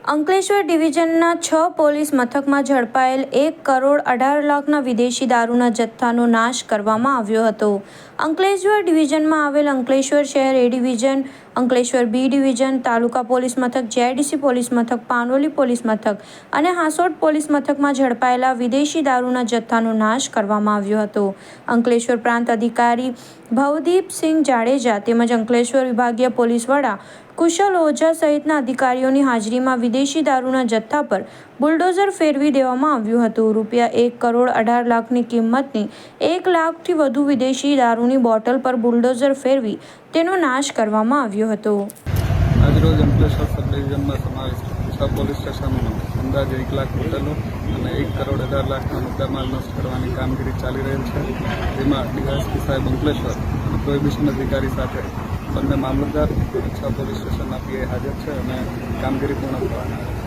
અંકલેશ્વર ડિવિઝનના છ પોલીસ મથકમાં ઝડપાયેલ એક કરોડ અઢાર લાખના વિદેશી દારૂના જથ્થાનો નાશ કરવામાં આવ્યો હતો. અંકલેશ્વર ડિવિઝનમાં આવેલ અંકલેશ્વર શહેર A division Ankleshwar B division, taluka police મથક, જેઆઈડીસી પોલીસ મથક, પાનોલી પોલીસ મથક અને હાંસોટ પોલીસ મથકમાં ઝડપાયેલા વિદેશી દારૂના જથ્થાનો નાશ કરવામાં આવ્યો હતો. અંકલેશ્વર પ્રાંત અધિકારી ભવદીપસિંહ જાડેજા તેમજ અંકલેશ્વર વિભાગીય પોલીસ વડા કુશલ ઓઝા સહિતના અધિકારીઓની હાજરીમાં વિદેશી દારૂના જથ્થા પર બુલડોઝર ફેરવી દેવામાં આવ્યું હતું. રૂપિયા એક કરોડ અઢાર લાખની કિંમતની એક લાખથી વધુ વિદેશી દારૂની બોટલ પર બુલડોઝર ફેરવી તેનો નાશ કરવામાં આવ્યો હતો. આજરોજ અંકલેશ્વર સબ સમાવિષ્ટ છ પોલીસ સ્ટેશનનો અંદાજે એક લાખ હોટલો અને એક કરોડ અઢાર લાખના મુદ્દામાલ નષ્ટ કરવાની કામગીરી ચાલી રહેલ છે. જેમાં ડીવાયએસપી સાહેબ અંકલેશ્વર અને પ્રોહિબિશન અધિકારી સાથે બંને મામલતદાર છ પોલીસ સ્ટેશનના પીઆઈ હાજર છે અને કામગીરી પૂર્ણ કરવાની